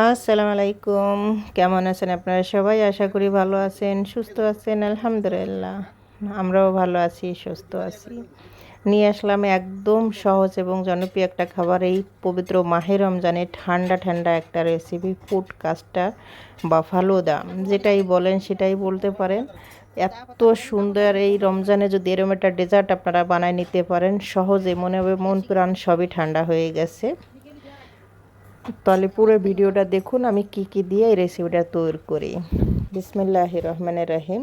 আসসালামু আলাইকুম কেমন আছেন আপনারা সবাই? আশা করি ভালো আছেন, সুস্থ আছেন, আলহামদুলিল্লাহ। আমরাও ভালো আছি, সুস্থ আছি। নিয়ে আসলাম একদম সহজ এবং জনপ্রিয় একটা খাবার, এই পবিত্র মাহে রমজানে ঠান্ডা ঠান্ডা একটা রেসিপি ফুড কাস্টার বা ফালুদা যেটাই বলেন, সেটাই বলতে পারেন। এত সুন্দর এই রমজানে যদি এরকম একটা ডেজার্ট আপনারা বানায় নিতে পারেন, সহজে মনে হবে মন প্রাণ সবই ঠান্ডা হয়ে গেছে। তাহলে পুরো ভিডিওটা দেখুন, আমি কি কি দিয়ে এই রেসিপিটা তৈরি করি। বিসমিল্লাহ রহমানের রাহিম।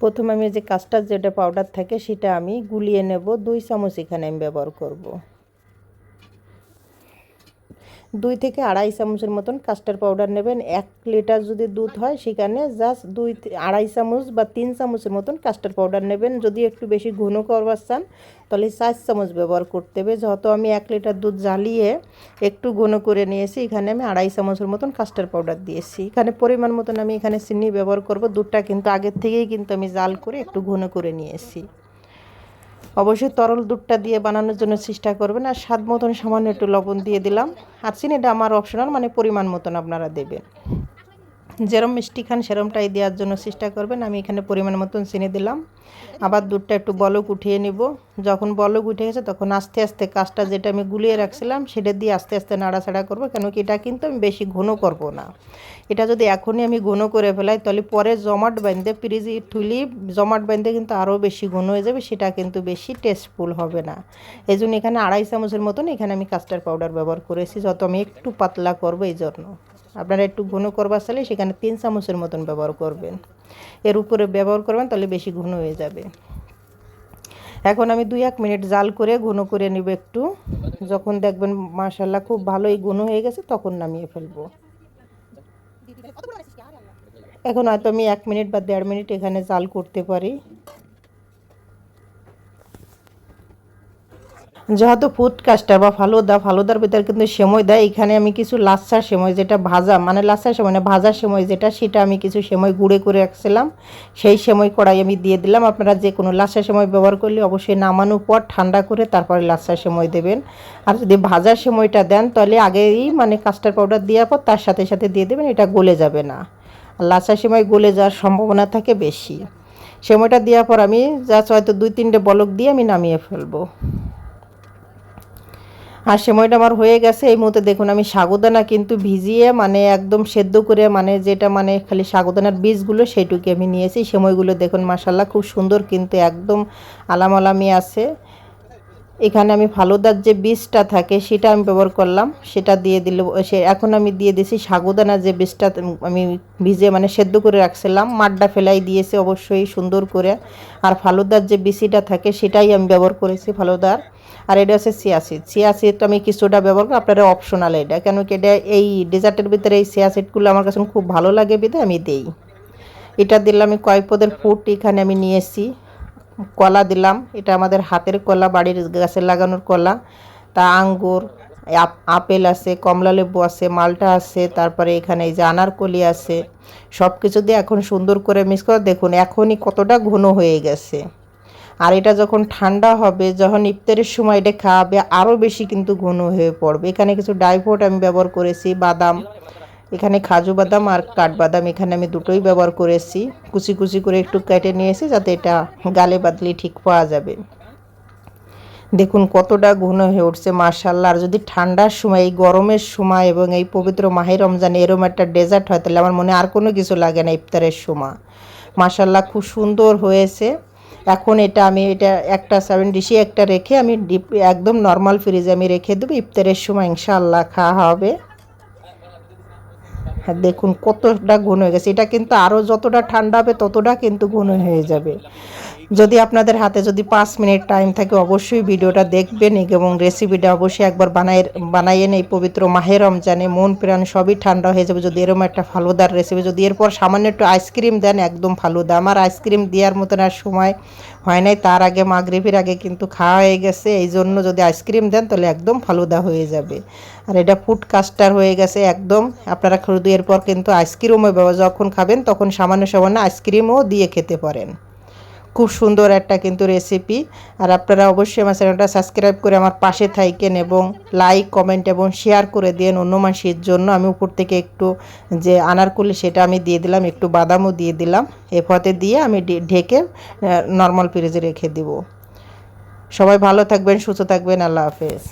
প্রথম আমি যে কাস্টার্ড যেটা পাউডার থাকে, সেটা আমি গুলিয়ে নেব, দুই চামচ এখানে আমি ব্যবহার করব। দুই থেকে আড়াই চামচের মতন কাস্টার পাউডার নেবেন। এক লিটার যদি দুধ হয়, সেখানে জাস্ট দুই আড়াই চামচ বা তিন চামচের মতন কাস্টার পাউডার নেবেন। যদি একটু বেশি ঘন করবার চান, তাহলে চার চামচ ব্যবহার করতে হবে। যত আমি এক লিটার দুধ জ্বালিয়ে একটু ঘন করে নিয়েছি, এখানে আমি আড়াই চামচের মতন কাস্টার পাউডার দিয়েছি। এখানে পরিমাণ মতন আমি এখানে চিনি ব্যবহার করব। দুধটা কিন্তু আগের থেকেই কিন্তু আমি জাল করে একটু ঘন করে নিয়েছি। অবশ্যই তরল দুধটা দিয়ে বানানোর জন্য চেষ্টা করবেন। আর স্বাদ মতন সামান্য একটু লবণ দিয়ে দিলাম। আর চিনিটা আমার অপশনাল মানে পরিমাণ মতন আপনারা দেবেন। যেরম মিষ্টি খান, সেরমটাই দেওয়ার জন্য চেষ্টা করবেন। আমি এখানে পরিমাণ মতন চিনি দিলাম। আবার দুধটা একটু বলক উঠিয়ে নিব। যখন বলক উঠে গেছে, তখন আস্তে আস্তে কাজটা যেটা আমি গুলিয়ে রাখছিলাম, সেটা দিয়ে আস্তে আস্তে নাড়াচাড়া করব। কেন কি এটা কিন্তু আমি বেশি ঘন করব না। এটা যদি এখনই আমি ঘন করে ফেলাই, তাহলে পরে জমাট বাঁধতে ফ্রিজে ঠুলি জমাট বাঁধতে কিন্তু আরও বেশি ঘন হয়ে যাবে, সেটা কিন্তু বেশি টেস্টফুল হবে না। এই জন্য এখানে আড়াই চামচের মতন এখানে আমি কাস্টার্ড পাউডার ব্যবহার করেছি, যত আমি একটু পাতলা করব এই জন্য। আপনারা একটু ঘন করবার চাইলে সেখানে তিন চামচের মতন ব্যবহার করবেন। এর উপরে ব্যবহার করবেন, তাহলে বেশি ঘন হয়ে যাবে। এখন আমি দুই এক মিনিট জাল করে ঘন করে নিব একটু। যখন দেখবেন মাশাল্লাহ খুব ভালোই ঘন হয়ে গেছে, তখন নামিয়ে ফেলব। এখন হয়তো আমি এক মিনিট বা দেড় মিনিট এখানে জাল করতে পারি। যেহেতু ফুড কাস্টার বা ফালুদা, ফালুদার ভিতরে কিন্তু সেময় দেয়। এখানে আমি কিছু লাচ্ছার সেময়, যেটা ভাজা মানে লাচ্ছার সময় না, ভাজার সময় যেটা, সেটা আমি কিছু সেময় গুঁড়ে করে রাখছিলাম। সেই সময় কড়াই আমি দিয়ে দিলাম। আপনারা যে কোনো লাচ্ছার সময় ব্যবহার করলে অবশ্যই নামানোর পর ঠান্ডা করে তারপরে লাচ্ছার সময় দেবেন। আর যদি ভাজার সময়টা দেন, তাহলে আগেই মানে কাস্টার পাউডার দেওয়ার পর তার সাথে সাথে দিয়ে দেবেন, এটা গলে যাবে না। আর লাচ্ছার সময় গলে যাওয়ার সম্ভাবনা থাকে বেশি। সময়টা দেওয়ার পর আমি জাস্ট হয়তো দুই তিনটে বলক দিয়ে আমি নামিয়ে ফেলব। আর সময়টা আমার হয়ে গেছে, এই মুহূর্তে দেখুন আমি সাগুদানা কিন্তু ভিজিয়ে মানে একদম সেদ্ধ করে মানে যেটা মানে খালি সাগুদানার বীজগুলো সেইটুকু আমি নিয়েছি। সময়গুলো দেখুন মাসাল্লাহ খুব সুন্দর কিন্তু একদম আলাম আলামি আছে। এখানে আমি ফালুদার যে বীজটা থাকে সেটা আমি ব্যবহার করলাম, সেটা দিয়ে দিল, সে এখন আমি দিয়ে দিয়েছি সাগুদানার যে বীজটা আমি ভিজে মানে সেদ্ধ করে রাখছিলাম মাড্ডা ফেলাই দিয়েছি অবশ্যই সুন্দর করে। আর ফালুদার যে বিচিটা থাকে সেটাই আমি ব্যবহার করেছি ফালুদার। আর এটা হচ্ছে সিয়াসিড। সিয়াসিড আমি কিছুটা ব্যবহার করি, আপনারা অপশনাল এটা। কেন কি এটা এই ডেজার্টের ভিতরে এই সিয়াসিডগুলো আমার কাছে খুব ভালো লাগে, বিধে আমি দেই। এটা দিলাম আমি কয়েক পদের ফুট এখানে আমি নিয়েছি কলা দিলাম, এটা আমাদের হাতের কলা, বাড়ির গাছে লাগানোর কলা। তা আঙ্গুর আপেল আছে, কমলা লেবু আছে, মালটা আছে, তারপরে এখানে এই যে আনারকলি আছে। সব কিছু দিয়ে এখন সুন্দর করে মিক্স করে। দেখুন, এখনই কতটা ঘন হয়ে গেছে। আর এটা যখন ঠান্ডা হবে, যখন ইফতারের সময় এটা খাওয়াবে আরও বেশি কিন্তু ঘন হয়ে পড়বে। এখানে কিছু ডাইফ্রুট আমি ব্যবহার করেছি, বাদাম, এখানে কাজু বাদাম আর কাঠবাদাম, এখানে আমি দুটোই ব্যবহার করেছি। কুচি কুচি করে একটু কেটে নিয়েছি যাতে এটা গালে বাদলি ঠিক পাওয়া যাবে। দেখুন কতটা ঘন হয়ে উঠছে মার্শাল্লাহ আর যদি ঠান্ডার সময়, এই গরমের সময় এবং এই পবিত্র মাহের রমজানে এরম একটা ডেজার্ট হয়, তাহলে আমার মনে আর কোনো কিছু লাগে না ইফতারের সময়। মার্শাল্লাহ খুব সুন্দর হয়েছে। এখন এটা আমি, এটা একটা সেভেন ডিশে একটা রেখে আমি ডিপ একদম নর্মাল ফ্রিজে আমি রেখে দেবো। ইফতারের সময় ইনশাল্লাহ খাওয়া হবে। হ্যাঁ দেখুন কতটা ঘন হয়ে গেছে। এটা কিন্তু আরও যতটা ঠান্ডা হবে ততটা কিন্তু ঘন হয়ে যাবে। যদি আপনাদের হাতে যদি পাঁচ মিনিট টাইম থাকে, অবশ্যই ভিডিওটা দেখবেন এবং রেসিপিটা অবশ্যই একবার বানাই বানাইয়ে নেই। পবিত্র মাহের রমজানে মন, প্রাণ সবই ঠান্ডা হয়ে যাবে। যদি এরকম একটা ফালুদার রেসিপি যদি এরপর সামান্য একটু আইসক্রিম দেন, একদম ফালুদা। আমার আইসক্রিম দেওয়ার মতন আর সময় হয় নাই। তার আগে মাগরিবির আগে কিন্তু খাওয়া হয়ে গেছে। এই জন্য যদি আইসক্রিম দেন, তাহলে একদম ফালুদা হয়ে যাবে। আর এটা ফুড কাস্টার হয়ে গেছে একদম। আপনারা শুধু এরপর কিন্তু আইসক্রিমও যখন খাবেন, তখন সামান্য সামান্য আইসক্রিমও দিয়ে খেতে পারেন। খুব সুন্দর একটা কিন্তু রেসিপি আর আপনারা অবশ্যই আমার চ্যানেলটা সাবস্ক্রাইব করে আমার পাশে থাকেন এবং লাইক কমেন্ট এবং শেয়ার করে দেন অন্য মাসির জন্য। আমি উপর থেকে একটু যে আনারকুলি সেটা আমি দিয়ে দিলাম, একটু বাদামও দিয়ে দিলাম। এ পথে দিয়ে আমি ঢেকে নর্মাল ফ্রিজে রেখে দিব। সবাই ভালো থাকবেন, সুস্থ থাকবেন, আল্লাহ হাফেজ।